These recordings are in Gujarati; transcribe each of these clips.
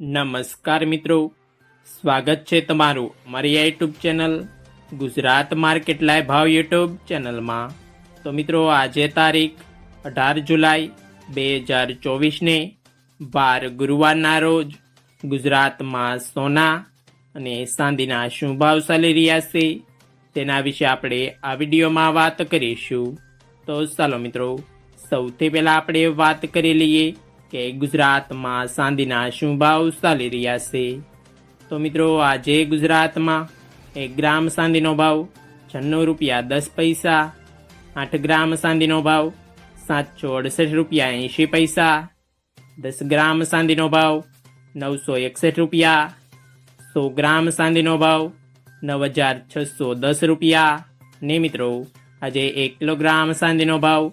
નમસ્કાર મિત્રો. સ્વાગત છે તમારું મારી આ YouTube channel Gujarat market live ભાવ યુટ્યુબ ચેનલમાં. તો મિત્રો, આજે તારીખ અઢાર જુલાઈ બે હજાર ચોવીસને બાર ગુરુવારના રોજ ગુજરાતમાં સોના અને ચાંદીના શું ભાવ ચાલી રહ્યા છે તેના વિશે આપણે આ વિડીયોમાં વાત કરીશું. તો ચાલો મિત્રો, સૌથી પહેલાં આપણે વાત કરી લઈએ કે ગુજરાતમાં ચાંદીના શું ભાવ ચાલી રહ્યા છે? તો મિત્રો, આજે ગુજરાતમાં એક ગ્રામ ચાંદીનો ભાવ છન્નું રૂપિયા દસ પૈસા, આઠ ગ્રામ ચાંદીનો ભાવ સાતસો અડસઠ રૂપિયા એંશી પૈસા, દસ ગ્રામ ચાંદીનો ભાવ નવસો એકસઠ રૂપિયા, સો ગ્રામ ચાંદીનો ભાવ નવ હજાર છસો દસ રૂપિયા. ને મિત્રો, આજે એક કિલોગ્રામ ચાંદીનો ભાવ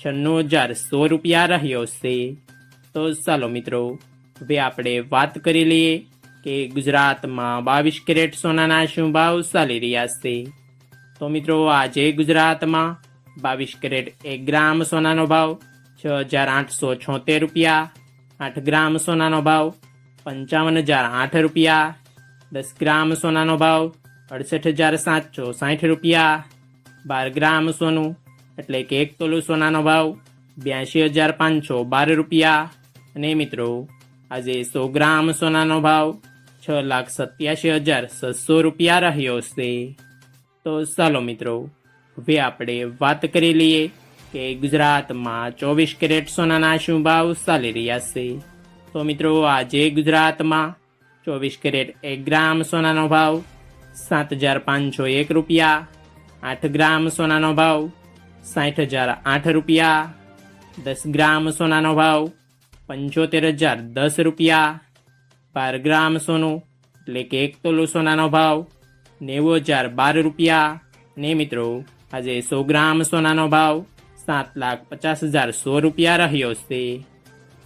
છન્નું હજાર સો રૂપિયા રહ્યો છે. તો ચાલો મિત્રો, હવે આપણે વાત કરી લઈએ કે ગુજરાતમાં બાવીસ કેરેટ સોનાના શું ભાવ ચાલી રહ્યા છે. તો મિત્રો, આજે ગુજરાતમાં બાવીસ કેરેટ એક ગ્રામ સોનાનો ભાવ, છ હજાર આઠસો છોતેર રૂપિયા, આઠ ગ્રામ સોનાનો ભાવ, પંચાવન હજાર આઠ રૂપિયા, દસ ગ્રામ સોનાનો ભાવ, અડસઠ હજાર સાતસો સાઠ રૂપિયા, બાર ગ્રામ સોનું, એટલે કે એક તોલું સોનાનો ભાવ બ્યાસી હજાર પાંચસો બાર રૂપિયા અને મિત્રો, આજે સો ગ્રામ સોનાનો ભાવ છ લાખ સત્યાસી હજાર છસો રૂપિયા રહ્યો છે. તો ચાલો મિત્રો, હવે આપણે વાત કરી લઈએ કે ગુજરાતમાં ચોવીસ કેરેટ સોનાના શું ભાવ ચાલી રહ્યા છે. તો મિત્રો, આજે ગુજરાતમાં ચોવીસ કેરેટ એક ગ્રામ સોનાનો ભાવ સાત હજાર પાંચસો એક રૂપિયા, આઠ ગ્રામ સોનાનો ભાવ સાઠ હજાર આઠ રૂપિયા, દસ ગ્રામ સોનાનો ભાવ પંચોતેર હજાર દસ રૂપિયા. બાર ગ્રામ સોનું, એટલે કે એક તોલો સોનાનો ભાવ. નેવું હજાર બાર રૂપિયા. ને મિત્રો, આજે સો ગ્રામ સોનાનો ભાવ સાત લાખ પચાસ હજાર સો રૂપિયા રહ્યો છે.